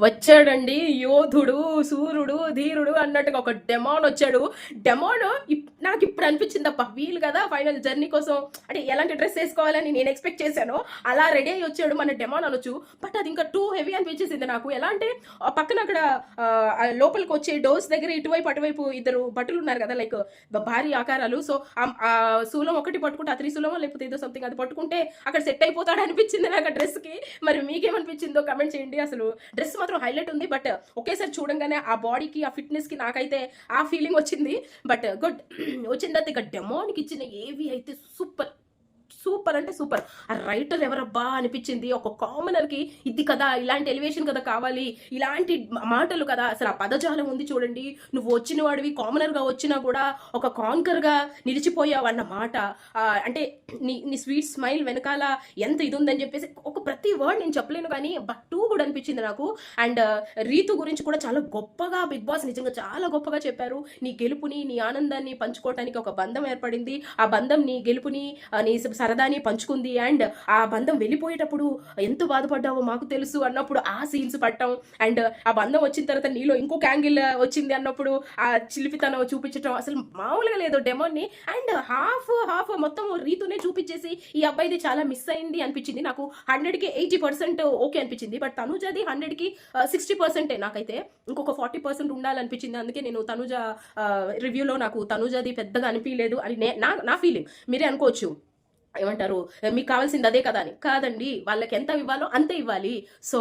వచ్చాడండి యోధుడు సూర్యుడు ధీరుడు అన్నట్టుగా ఒక డెమాన్ వచ్చాడు. డెమాన్ నాకు ఇప్పుడు అనిపించిందప్ప వీలు కదా ఫైనల్ జర్నీ కోసం. అంటే ఎలాంటి డ్రెస్ వేసుకోవాలని నేను ఎక్స్పెక్ట్ చేశాను అలా రెడీ అయ్యి వచ్చాడు మన డెమాన్ అనొచ్చు. బట్ అది ఇంకా టూ హెవీ అనిపించేసింది నాకు. ఎలా అంటే పక్కన అక్కడ లోపలికి వచ్చే డోర్స్ దగ్గర ఇటువైపు అటువైపు ఇద్దరు భటులు ఉన్నారు కదా లైక్ భారీ ఆకారాలు. సో ఆ శూలం ఒకటి పట్టుకుంటే ఆ త్రిశూలమో లేకపోతే ఏదో సంథింగ్ అది పట్టుకుంటే అక్కడ సెట్ అయిపోతాడు అనిపించింది నాకు ఆ డ్రెస్కి. మరి మీకేమనిపించిందో కమెంట్ చేయండి. అసలు డ్రెస్ మాత్రం హైలైట్ ఉంది బట్ ఒకేసారి చూడంగానే ఆ బాడీకి ఆ ఫిట్నెస్కి నాకైతే ఆ ఫీలింగ్ వచ్చింది. But good. వచ్చిన తర్వాత ఇక డెమోన్కి ఇచ్చిన ఏవి అయితే సూపర్. సూపర్ అంటే సూపర్. ఆ రైటర్ ఎవరబ్బా అనిపించింది? ఒక కామనర్కి ఇది కదా ఇలాంటి ఎలివేషన్ కదా కావాలి ఇలాంటి మాటలు కదా. అసలు ఆ పదజాలం ఉంది చూడండి. నువ్వు వచ్చిన వాడివి కామనర్గా వచ్చినా కూడా ఒక కాంకర్గా నిలిచిపోయావు అన్న మాట. అంటే నీ నీ స్వీట్ స్మైల్ వెనకాల ఎంత ఇది ఉందని చెప్పేసి ఒక ప్రతి వర్డ్ నేను చెప్పలేను కానీ బట్ టూ కూడా అనిపించింది నాకు. అండ్ రీతు గురించి కూడా చాలా గొప్పగా బిగ్ బాస్ నిజంగా చాలా గొప్పగా చెప్పారు. నీ గెలుపుని నీ ఆనందాన్ని పంచుకోవటానికి ఒక బంధం ఏర్పడింది. ఆ బంధం నీ గెలుపుని నీ సరదాని పంచుకుంది. అండ్ ఆ బంధం వెళ్ళిపోయేటప్పుడు ఎంత బాధపడ్డావో మాకు తెలుసు అన్నప్పుడు ఆ సీన్స్ పట్టడం అండ్ ఆ బంధం వచ్చిన తర్వాత నీలో ఇంకొక యాంగిల్ వచ్చింది అన్నప్పుడు ఆ చిలిపితనం చూపించడం అసలు మామూలుగా లేదు డెమోని. అండ్ హాఫ్ హాఫ్ మొత్తం రీతునే చూపించేసి ఈ అబ్బాయిది చాలా మిస్ అయింది అనిపించింది. నాకు హండ్రెడ్కి ఎయిటీ పర్సెంట్ ఓకే అనిపించింది. బట్ తనుజది హండ్రెడ్కి సిక్స్టీ పర్సెంటే నాకైతే. ఇంకొక ఫార్టీ పర్సెంట్ ఉండాలనిపించింది. అందుకే నేను తనుజ రివ్యూలో నాకు తనుజది పెద్దగా అనిపించలేదు అని నా నా ఫీలింగ్ మీరే అనుకోవచ్చు. ఏమంటారు మీకు కావాల్సింది అదే కదా అని. కాదండి వాళ్ళకి ఎంత ఇవ్వాలో అంతే ఇవ్వాలి. సో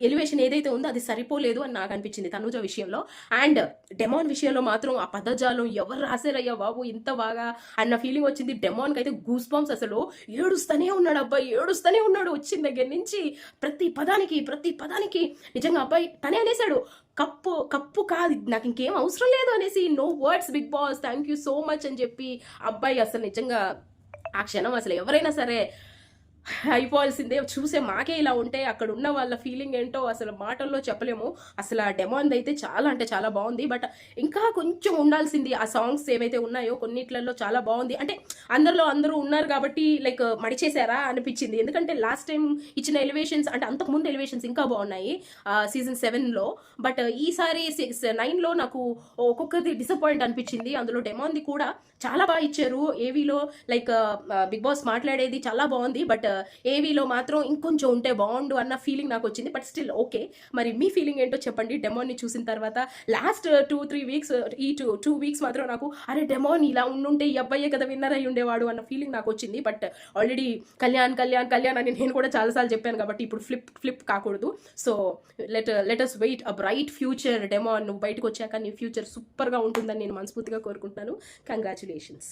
ఎలివేషన్ ఏదైతే ఉందో అది సరిపోలేదు అని నాకు అనిపించింది తనుజ విషయంలో. అండ్ డెమాన్ విషయంలో మాత్రం ఆ పదజాలం ఎవరు రాశారయ్యా బాబు ఇంత బాగా అన్న ఫీలింగ్ వచ్చింది. డెమాన్కి అయితే గూస్ బాంబ్స్ అసలు ఏడుస్తూనే ఉన్నాడు అబ్బాయి ఏడుస్తూనే ఉన్నాడు వచ్చిన దగ్గర నుంచి. ప్రతి పదానికి ప్రతి పదానికి నిజంగా అబ్బాయి తనే అనేసాడు కప్పు కప్పు కాదు నాకు ఇంకేం అవసరం లేదు అనేసి no words Bigg Boss thank you so much అని చెప్పి అబ్బాయి అసలు నిజంగా ఆ క్షణం అసలు ఎవరైనా సరే అయిపోవాల్సిందే. చూసే మాకే ఇలా ఉంటే అక్కడ ఉన్న వాళ్ళ ఫీలింగ్ ఏంటో అసలు మాటల్లో చెప్పలేము. అసలు ఆ డెమాండ్ అయితే చాలా అంటే చాలా బాగుంది. బట్ ఇంకా కొంచెం ఉండాల్సింది ఆ సాంగ్స్ ఏవైతే ఉన్నాయో కొన్నిట్లలో చాలా బాగుంది. అంటే అందరిలో అందరూ ఉన్నారు కాబట్టి లైక్ మడిచేశారా అనిపించింది. ఎందుకంటే లాస్ట్ టైం ఇచ్చిన ఎలివేషన్స్ అంటే అంతకుముందు ఎలివేషన్స్ ఇంకా బాగున్నాయి సీజన్ సెవెన్లో బట్ ఈసారి నైన్లో నాకు ఒక్కొక్కది డిసప్పాయింట్ అనిపించింది. అందులో డెమాంది కూడా చాలా బాగా ఇచ్చారు. ఏవీలో లైక్ బిగ్ బాస్ మాట్లాడేది చాలా బాగుంది. బట్ Uh, ఏవీలో మాత్రం ఇంకొంచెం ఉంటే బాగుండు అన్న ఫీలింగ్ నాకు వచ్చింది. బట్ స్టిల్ ఓకే మరి మీ ఫీలింగ్ ఏంటో చెప్పండి. డెమోని చూసిన తర్వాత లాస్ట్ టూ త్రీ వీక్స్ ఈ టూ టూ వీక్స్ మాత్రం నాకు అరే డెమోన్ ఇలా ఉండుంటే ఈ అబ్బాయే కదా విన్నర్ అయి ఉండేవాడు అన్న ఫీలింగ్ నాకు వచ్చింది. బట్ ఆల్రెడీ కళ్యాణ్ కళ్యాణ్ కళ్యాణ్ అని నేను కూడా చాలాసార్లు చెప్పాను కాబట్టి ఇప్పుడు ఫ్లిప్ ఫ్లిప్ కాకూడదు. So let let's wait a bright future Demon నువ్వు బయటకు వచ్చాక నీ ఫ్యూచర్ సూపర్గా ఉంటుందని నేను మనస్ఫూర్తిగా కోరుకుంటున్నాను. కంగ్రాచులేషన్స్